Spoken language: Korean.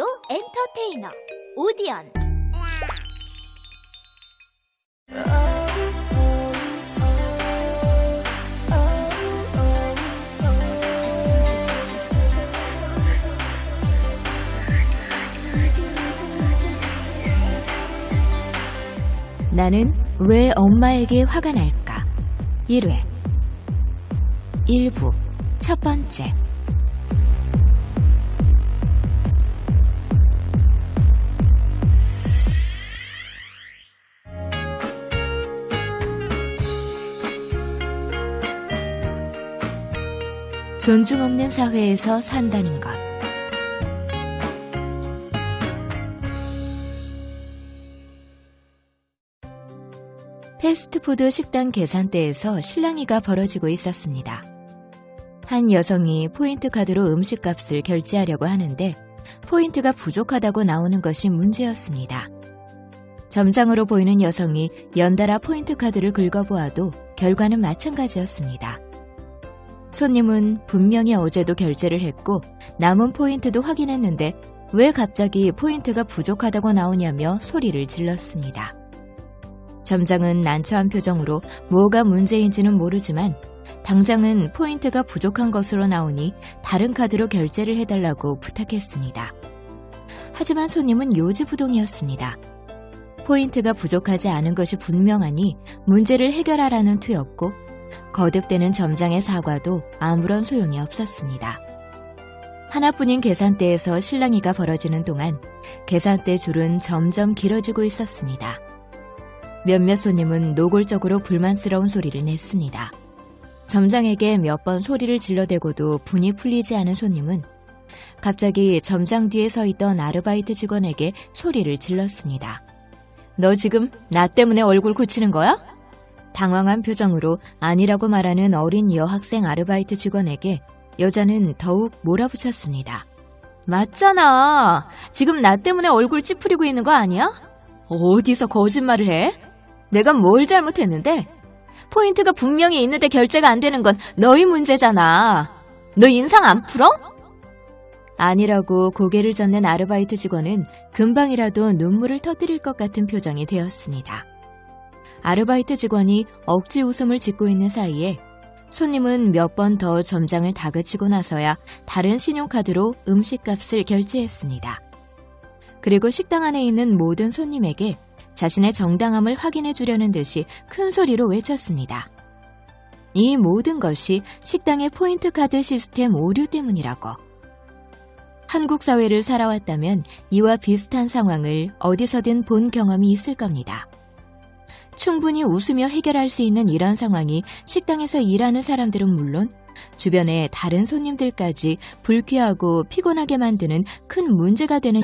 라디오 엔터테이너 오디언. 나는 왜 엄마에게 화가 날까? 1회. 1부. 첫 번째 존중 없는 사회에서 산다는 것. 패스트푸드 식당 계산대에서 실랑이가 벌어지고 있었습니다. 한 여성이 포인트 카드로 음식값을 결제하려고 하는데 포인트가 부족하다고 나오는 것이 문제였습니다. 점장으로 보이는 여성이 연달아 포인트 카드를 긁어보아도 결과는 마찬가지였습니다. 손님은 분명히 어제도 결제를 했고 남은 포인트도 확인했는데 왜 갑자기 포인트가 부족하다고 나오냐며 소리를 질렀습니다. 점장은 난처한 표정으로 뭐가 문제인지는 모르지만 당장은 포인트가 부족한 것으로 나오니 다른 카드로 결제를 해달라고 부탁했습니다. 하지만 손님은 요지부동이었습니다. 포인트가 부족하지 않은 것이 분명하니 문제를 해결하라는 투였고 거듭되는 점장의 사과도 아무런 소용이 없었습니다. 하나뿐인 계산대에서 실랑이가 벌어지는 동안 계산대 줄은 점점 길어지고 있었습니다. 몇몇 손님은 노골적으로 불만스러운 소리를 냈습니다. 점장에게 몇 번 소리를 질러대고도 분이 풀리지 않은 손님은 갑자기 점장 뒤에 서 있던 아르바이트 직원에게 소리를 질렀습니다. 너 지금 나 때문에 얼굴 고치는 거야? 당황한 표정으로 아니라고 말하는 어린 여학생 아르바이트 직원에게 여자는 더욱 몰아붙였습니다. 맞잖아. 지금 나 때문에 얼굴 찌푸리고 있는 거 아니야? 어디서 거짓말을 해? 내가 뭘 잘못했는데? 포인트가 분명히 있는데 결제가 안 되는 건 너희 문제잖아. 너 인상 안 풀어? 아니라고 고개를 젓는 아르바이트 직원은 금방이라도 눈물을 터뜨릴 것 같은 표정이 되었습니다. 아르바이트 직원이 억지 웃음을 짓고 있는 사이에 손님은 몇 번 더 점장을 다그치고 나서야 다른 신용카드로 음식값을 결제했습니다. 그리고 식당 안에 있는 모든 손님에게 자신의 정당함을 확인해 주려는 듯이 큰 소리로 외쳤습니다. 이 모든 것이 식당의 포인트 카드 시스템 오류 때문이라고. 한국 사회를 살아왔다면 이와 비슷한 상황을 어디서든 본 경험이 있을 겁니다. 충분히 웃으며 해결할 수 있는 이런 상황이 식당에서 일하는 사람들은 물론 주변의 다른 손님들까지 불쾌하고 피곤하게 만드는 큰 문제가 되는